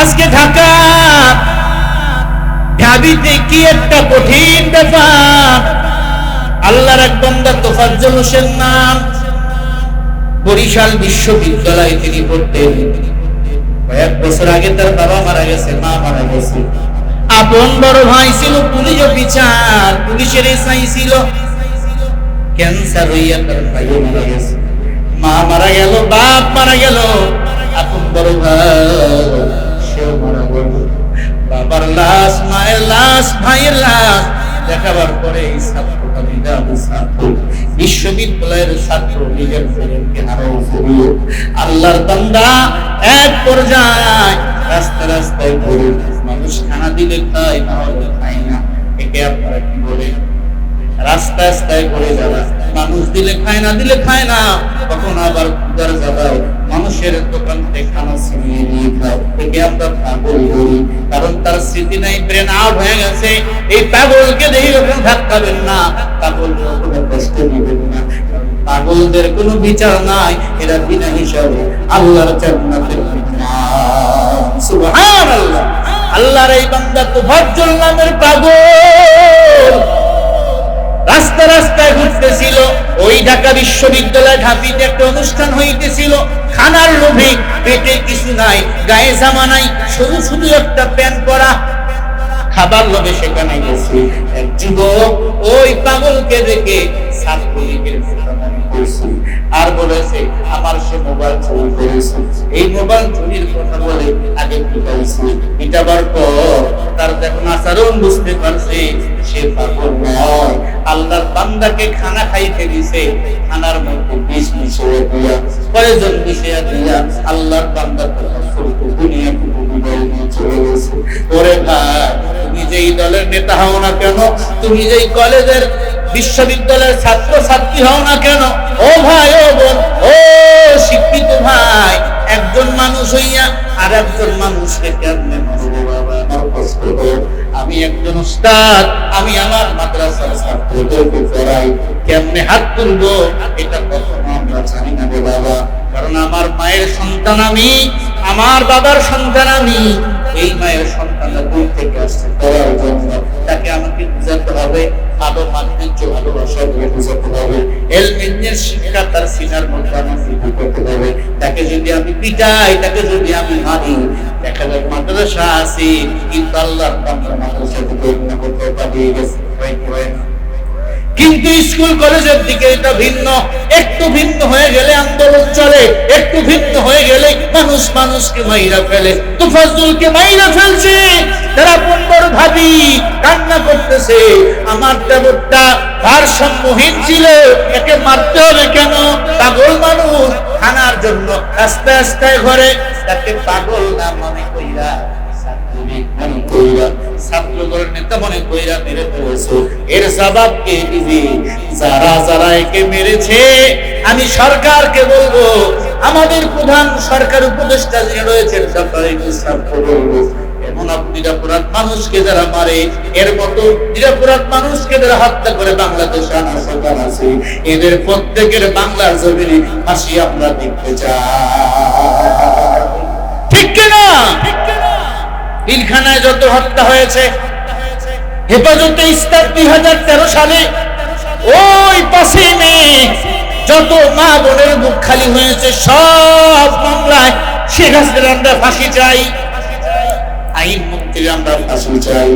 আজকে ঢাকা। ঢাবিতে কি একটা কঠিন ব্যাপার। আল্লাহর এক বান্দা তোফাজ্জল হোসেন নাম। বরিশাল বিশ্ববিদ্যালয়ে তিনি পড়তেন। কয়েক বছর আগে তার বাবা মারা গেছে, মা মারা গেছে। আপন বড় ভাই ছিল পুলিশ অফিসার পুলিশের এসআই ছিল। ক্যান্সার হইয়া তার ভাইও মারা গেছে। মা মারা গেল, বাপ মারা গেল। আপন বড় ভাই। বাবার লাশ, মায়ের লাশ, ভাইয়ের লাশ। দেখাবার পরে এই ছাত্রটা বিধাবী ছাত্র। বিশ্ববিদ্যালয়ের ছাত্র নিজের ফেরেনকে হারাও ফেরিয়ে আল্লাহর বান্দা এক পর্যায়ে রাস্তা রাস্তায় ঘুরে মানুষ খানা দিলে খায় না খায় না। একে আপনারা কি বলেন রাস্তা রাস্তায় ঘুরে যারা, মানুষ দিলে খায় না, দিলে খায় না। তখন আবার পূজার যাবায় মানুষের দোকান থেকে আমরা পাগল বলি, কারণ তার স্মৃতি নাই আউট হয়ে গেছে। এই পাগলকে যখন ধাক্কাবেন না। পাগল কষ্ট নেবেন না পাগলদের কোনো বিচার নাই। এরা বিনা হিসাবে আল্লাহর আল্লাহর এই বান্দা তো ভজ্জল নামের পাগল। রাস্তা রাস্তায় ঘুরতেছিল। ঢাকা বিশ্ববিদ্যালয় ঢাপিতে একটা অনুষ্ঠান হইতেছিল। খানার লোভে পেটে কিছু নাই, গায়ে জামা নাই, শুধু শুধু একটা প্যান্ট পরা। খাবার লোভে সেখানে গেছি এক যুবক ওই পাগলকে দেখে ছাত্রলীগের আর বলেছে আমার সে মোবাইল চুরি করেছে। এই মোবাইল চুরির কথা বলে আগে পিটাইছে পিটাবার পর তার যখন আচরণ বুঝতে পারছে, সে পাগল নয়। আল্লাহর বান্দাকে খানা খাইতে দিছে, খানার মধ্যে বিষ মিশিয়ে দিয়া প্রয়োজন মিশিয়ে দিয়া আল্লাহর বান্দার কথা শুনতে দুনিয়া নিয়ে চলে গেছে। ওরে ভাই, তুমি যেই দলের নেতা হও না কেন? তুমি যেই কলেজের বিশ্ববিদ্যালয়ের ছাত্র ছাত্রী হও না কেন? ও ভাই, ও বোন, ও শিক্ষিত ভাই, একজন মানুষ হইয়া আর একজন মানুষকে কেমনে আমি একজন উস্তাদ, আমি আমার মাদ্রাসার ছাত্রদেরকে পড়াই, কেমনে হাত তুলবো? এটা কখনো আমরা জানি না রে বাবা। কারণ আমার মায়ের সন্তান আমি, আমার বাবার সন্তান আমি। এই মায়ের সন্তানরা দূর থেকে আসছে তাকে আমাকে বুঝাতে হবে ভালো মাতৃত্ব ভালোবাসা দিয়ে বুঝাতে হবে। এলমেন্টের শিক্ষা তার সিনার মধ্যে আমি বৃদ্ধি করতে হবে। তাকে যদি আমি পিটাই, তাকে যদি আমি মারি, দেখা যাবে মাদ্রাসা আছে, কিন্তু আল্লাহ মাদ্রাসা থেকে পালিয়ে গেছে? কিন্তু স্কুল কলেজের দিকে এটা ভিন্ন। একটু ভিন্ন হয়ে গেলে আন্দোলন চলে, একটু ভিন্ন হয়ে গেলে মানুষ মানুষকে মাইরা ফেলে। তো ফজলুলকে মাইরা ফেলছে তারা পনেরো ভাবি কান্না করতেছে। আমার দেবরটা ভারসাম্যহীন ছিল, একে মারতে হবে কেন? পাগল মানুষ খানার জন্য আস্তে আস্তে ঘরে। তাকে পাগল না মনে কইরা ছাত্রলীগ মনে কইরা আমি সরকারকে বলব, আমাদের প্রধান সরকার উপদেষ্টা যিনি রয়েছেন এদের প্রত্যেকের বাংলার জমিনে ফাঁসি আমরা দেখতে চাই। ঠিক কিনা? পিলখানায় যত হত্যা হয়েছে, হেফাজতে ইসলাম দুই হাজার তেরো সালে, ওই পাশে মেয়ে, যত মা বোনের মুখ খালি হয়েছে, সব মামলায় শেখ হাসিনার আমরা ফাঁসি চাই, আইন মুক্তির আমরা ফাঁসি চাই।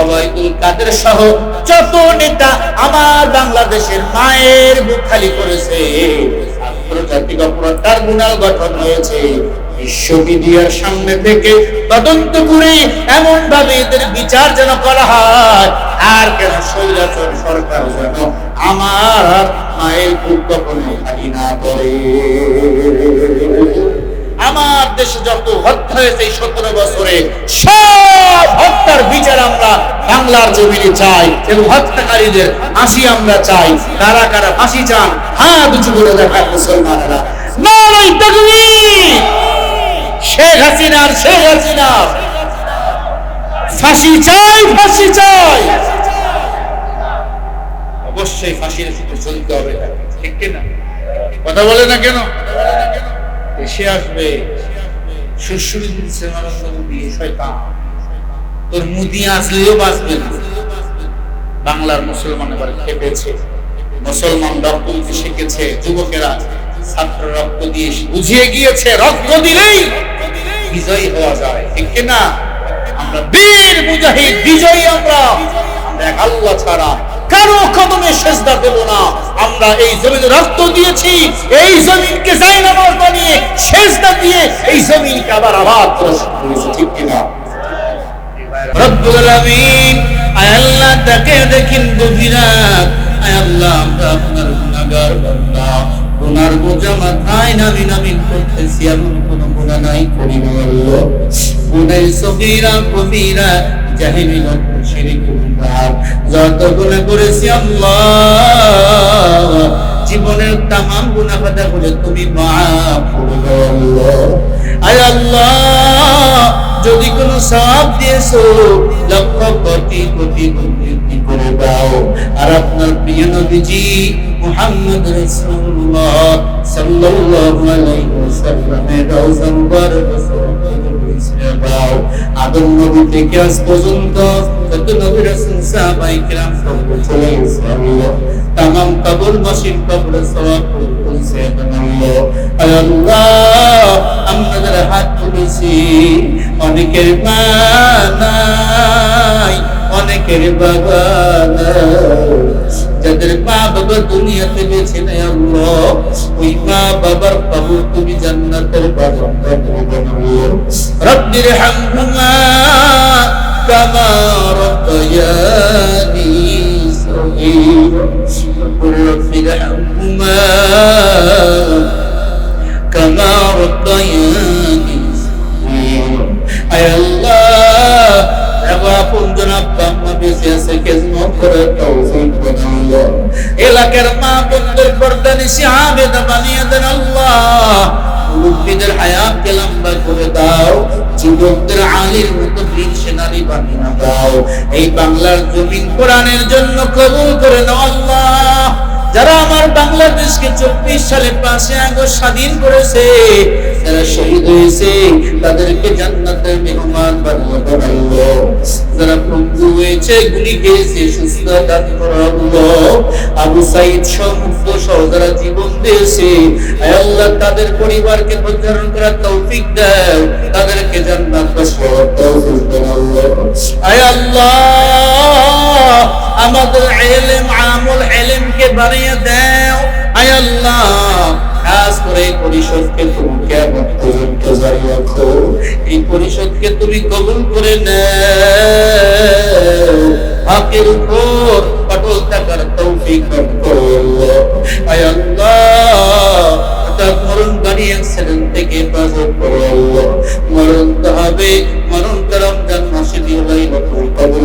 অবৈদুল কাদের সহ যত নেতা আমার বাংলাদেশের মায়ের মুখ খালি করেছে, আন্তর্জাতিক অপরাধ ট্রাইব্যুনাল গঠন হয়েছে। বিশ্ব মিডিয়ার সামনে থেকে তদন্ত করে এমন ভাবে এদের বিচার যেন করা হয়। আর কেন স্বৈরাচার সরকার যেন আমার মায়ের কখনো খালি না করে? আমার দেশে যত হত্যা হয়েছে সতেরো বছরে, সব হত্যার বিচার আমরা বাংলার জমিনে চাই এবং হত্যাকারীদের ফাঁসি আমরা চাই। কারা কারা ফাঁসি চান? হাত উঁচু করে দেখা মুসলমানেরা। তাকবীর। শেখ হাসিনার শেখ হাসিনার। ফাঁসি চাই ফাঁসি চাই। অবশ্যই ফাঁসির চলতে হবে ঠিক কিনা কথা বলে না কেন? এসে আসবে। তোর মুদি বাংলার মুসলমান এবার খেপেছে। মুসলমান রক্ত শিখেছে, যুবকেরা ছাত্র রক্ত দিয়ে বুঝিয়ে গিয়েছে রক্ত দিলেই বিজয়ী হওয়া যায়। ঠিক না আমরা বীর মুজাহিদ বিজয়ী আমরা। আমরা আল্লাহ ছাড়া। কারও কদমে সেজদা দেব না। আমরা এই জমিনে রক্ত দিয়েছি এই জমিনকে যাই নামাজ বানিয়ে সেজদা দিয়ে এই জমিনকে আবার আবাদ করেছি ঠিক কিনা? রব্বুল আলামিন আয় আল্লাহ তাকে দেখেন গভীরাত। আয় আল্লাহ আমরা আপনার গুনাহগার বান্দা। গুনার বোঝা মাথায় নামি নামি করতেছি এমন কোনো গুণা নাই করি না আল্লাহ। গুনাহ সগীরা কবিরা জাহিলি লক্ষ্য শিরিক গুনাহ যত গুনাহ করেছি আল্লাহ, জীবনের তামাম গুনাহ কথা করে তুমি মাফ করে দাও আয় যদি কোন সাপ দিয়েছ লক্ষ কোটি কোটি বৃদ্ধি করে দাও? আর আপনার প্রিয় নবীজি মুহাম্মদ রাসূলুল্লাহ সাল্লাল্লাহু আলাইহি ওয়াসাল্লামের রওজা মুবারক দাও তামাম আল্লাহ অনেকের মা নাই অনেকের বাবা যাদের মা বাবার দুনিয়াতে বেছে নেয় আল্লাহ, ওই মা বাবার কবর তুমি জান্নাতের বারান্দা করে বানাও রব্বির হামহুমা কামা রাব্বায়ানি রব্বির কামা রাব্বায়ানি এলাকার মা বন্ধুর পর্দা নিশি বানিয়ে দেন আল্লাহ। মুরব্বীদের হায়াতকে লম্বা করে দাও, যুবকদের আলীর মতো বীর সেনানি বানিয়ে দাও এই বাংলার জমিন কোরআনের জন্য কবুল করে নাও। যারা আমার বাংলাদেশকে চব্বিশ সালে পাঁচে আগস্ট স্বাধীন করেছে, যারা শহীদ হয়েছে, তাদেরকে জান্নাতের মেহমান বানিয়ে বানাইলো যারা বন্ধু হয়েছে, গুলি খেয়েছে, সুস্থ দান করালো আবু সাইদ সহ যারা জীবন দিয়েছে আল্লাহ, তাদের পরিবারকে প্রচারণ করার তৌফিক দাও। তাদেরকে জান্নাত তৌফিক আয় আল্লাহ! আমাদের এলেম, আমল এলেমকে বাড়িয়ে দাও। আয় আল্লাহ পরিষদকে তুমি কবুল করে উপর থাকার তৌফিক মরণ তো হবে, মরণ করম জান মাসে লাইলাতুল কদর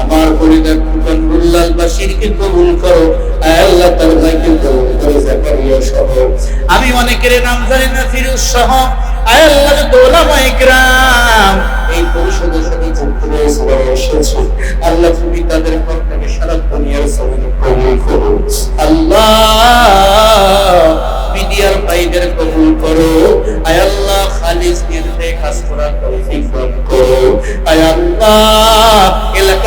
আমার পরিবার ফুকানুল্লাহ বাসিরকে কবুল করো। আল্লাহ তার ভাইকে কবুল করো জাকারিয়া সহ। আমি অনেকের নাম জানি না ফিরুজ সহ আল্লাহ ওলামা ইকরাম। এই পরিষদের সাথে যুক্ত বা এসেছে। আল্লাহ তুমি তাদের কর্তাকে সারা দুনিয়ার সামনে কবুল করো। আল্লাহ, মিডিয়ার ভাইদের কবুল করো। আয় আল্লাহ খালিস নির্ভে কাজ করার তৌফিক দান করো। আয় আল্লাহ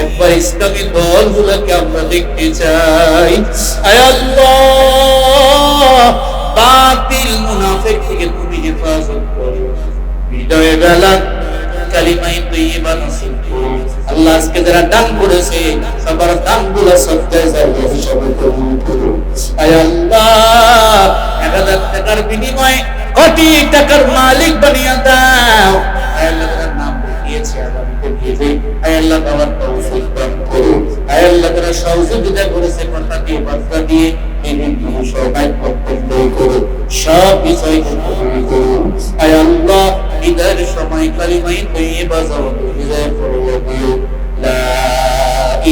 একবার ইসলামী দলগুলোকে আমরা দেখতে চাই। বাতিল মুনাফিক থেকে তুমি হেফাজত করো। হৃদয়ে বেলা আল্লাহ আজকে যারা দান করেছে, সবার দানগুলো সত্যি জায়গা আয় আল্লাহ, এক হাজার টাকার বিনিময়ে কোটি টাকার মালিক বানিয়ে দাও। আয় নাম ভেবে। আয় আল্লাহ বাবার আল্লাহ তারা সহযোগিতা করেছে, কথা দিয়ে বার্তা দিয়ে বিভিন্ন সবাই কর্তব্য করুন সব সময় কালিমাই পড়ে লা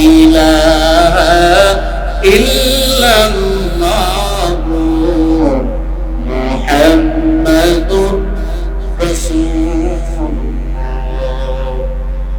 ইলাহা ইল্লা